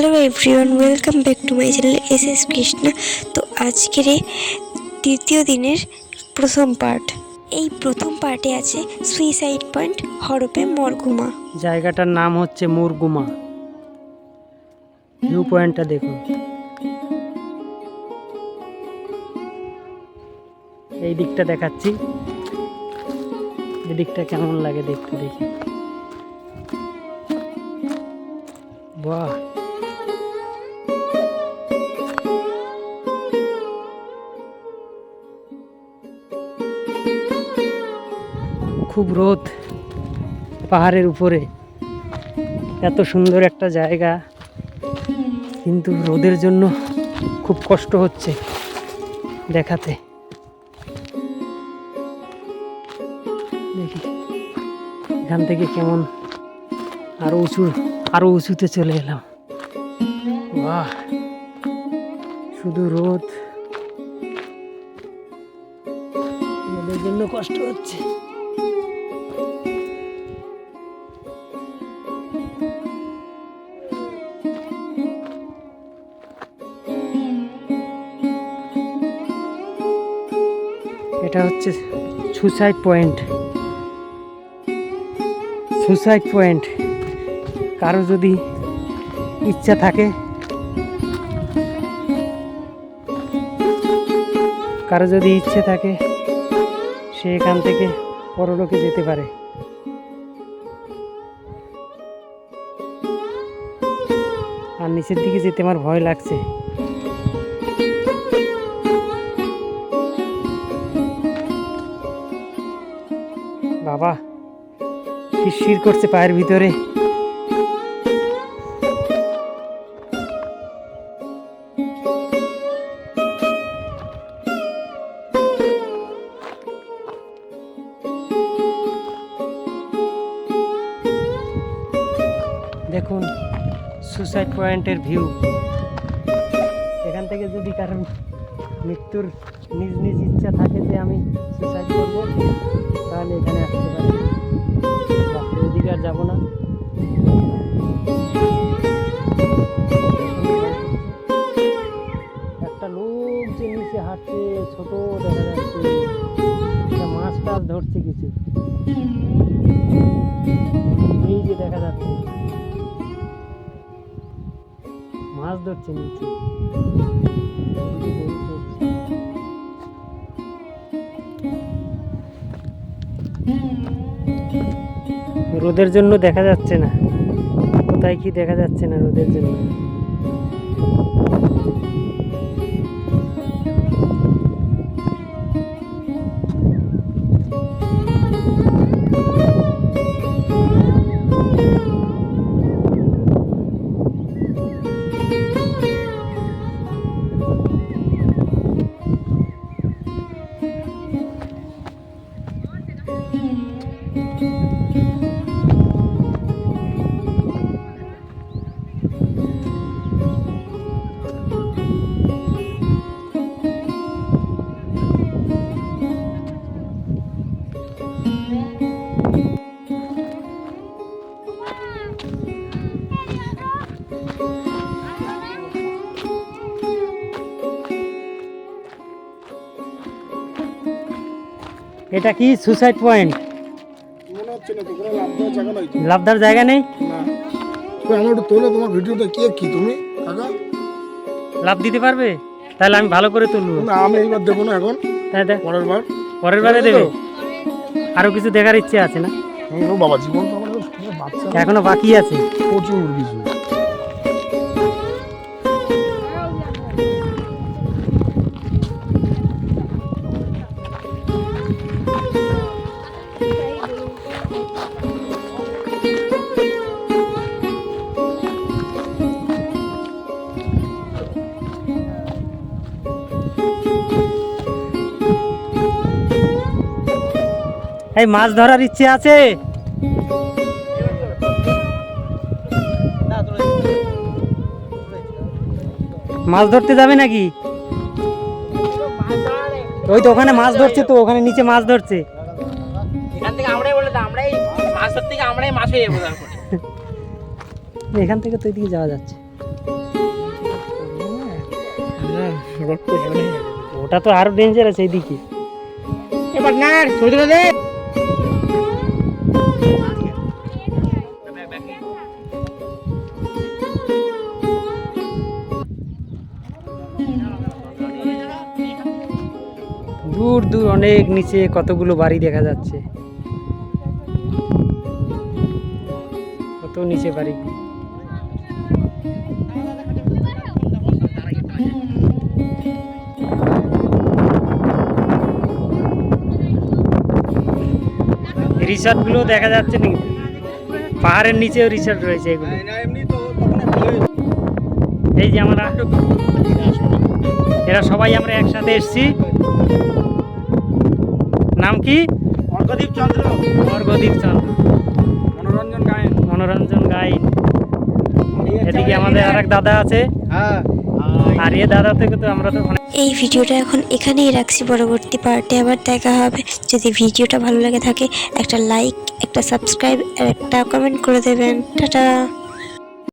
Hello everyone, welcome back to my channel S S Krishna. তো আজকের তৃতীয় দিনের প্রথম পার্ট এই প্রথম পার্টে আছে সুইসাইড পয়েন্ট হরপে মরগুমা। জায়গাটার নাম হচ্ছে মুরগুমা। ভিউ পয়েন্টটা দেখুন। এই দিকটা দেখাচ্ছি। এই দিকটা কেমন লাগে দেখতে দেখি। বাহ! খুব রোদ পাহাড়ের উপরে। এত সুন্দর একটা জায়গা। কিন্তু রোদের জন্য খুব কষ্ট হচ্ছে দেখাতে। দেখি এখান থেকে কেমন আরও উঁচু, আরও উঁচুতে চলে এলাম। বাহ! শুধু রোদ। রোদের জন্য কষ্ট হচ্ছে। এটা হচ্ছে সুসাইড পয়েন্ট সুসাইড পয়েন্ট কারও যদি ইচ্ছা থাকে, কারও যদি ইচ্ছে থাকে, সে এখান থেকে পরলোকে যেতে পারে। আর নিচের দিকে যেতে আমার ভয় লাগছে। বাবা শিরশির করছে পায়ের ভিতরে? দেখুন সুসাইড পয়েন্টের ভিউ এখান থেকে যদি কারণ মৃত্যুর নিজ নিজ ইচ্ছা থাকে যে আমি সুসাইড করব তাহলে এখানে আসতে পারি। এদিকে আর যাব না। একটা লোক যে নিচে হাঁটছে, ছোট দেখা যাচ্ছে। মাছ টাছ ধরছে কিছু। এই যে দেখা যাচ্ছে। মাছ ধরছে নিচে। রোদের জন্য দেখা যাচ্ছে না। কোথায় কি দেখা যাচ্ছে না রোদের জন্য? এটা কি সুসাইড পয়েন্ট মনে হচ্ছে না তো কোনো লাভ দেওয়ার জায়গা নাই লাভদার জায়গা নেই? না। একটু তোলো তোমার ভিডিওটা কে কি তুমি? কাকা? লাভ দিতে পারবে? তাহলে আমি ভালো করে তুলবো। না আমি এইবার দেবো না এখন। হ্যাঁ দেখ। পরের বার। পরের বারে দেবে আরও কিছু দেখার ইচ্ছে আছে না? ও বাবা জীবন তো এখনও বাকি আছে। প্রচুর কিছু। এই মাছ ধরার ইচ্ছে আছে? মাছ ধরতে যাবে নাকি? ওই তো ওখানে মাছ ধরছে তো ওখানে নিচে মাছ ধরছে। এখান থেকে এখান থেকে তো এদিকে যাওয়া যাচ্ছে। ওটা তো আরও ডেঞ্জার আছে এদিকে এবার না ছোট দূর দূর অনেক নিচে কতগুলো বাড়ি দেখা যাচ্ছে। কত নিচে বাড়ি। রিসর্টগুলো দেখা যাচ্ছে নাকি? পাহাড়ের নিচেও রিসর্ট রয়েছে এগুলো। এই যে আমরা, এরা সবাই আমরা একসাথে এসেছি। নাম কি? অর্ঘদীপ চন্দ্র। অর্ঘদীপ চন্দ্র। মনোরঞ্জন গায়েন। মনোরঞ্জন গাইন এদিকে আমাদের আর এক দাদা আছে। হ্যাঁ। আর এ দাদা থেকে তো আমরা তো অনেক এই ভিডিওটা এখন এখানেই রাখছি। পরবর্তী পার্টে আবার দেখা হবে। যদি ভিডিওটা ভালো লাগে থাকে একটা লাইক একটা সাবস্ক্রাইব আর একটা কমেন্ট করে দেবেন। টাটা।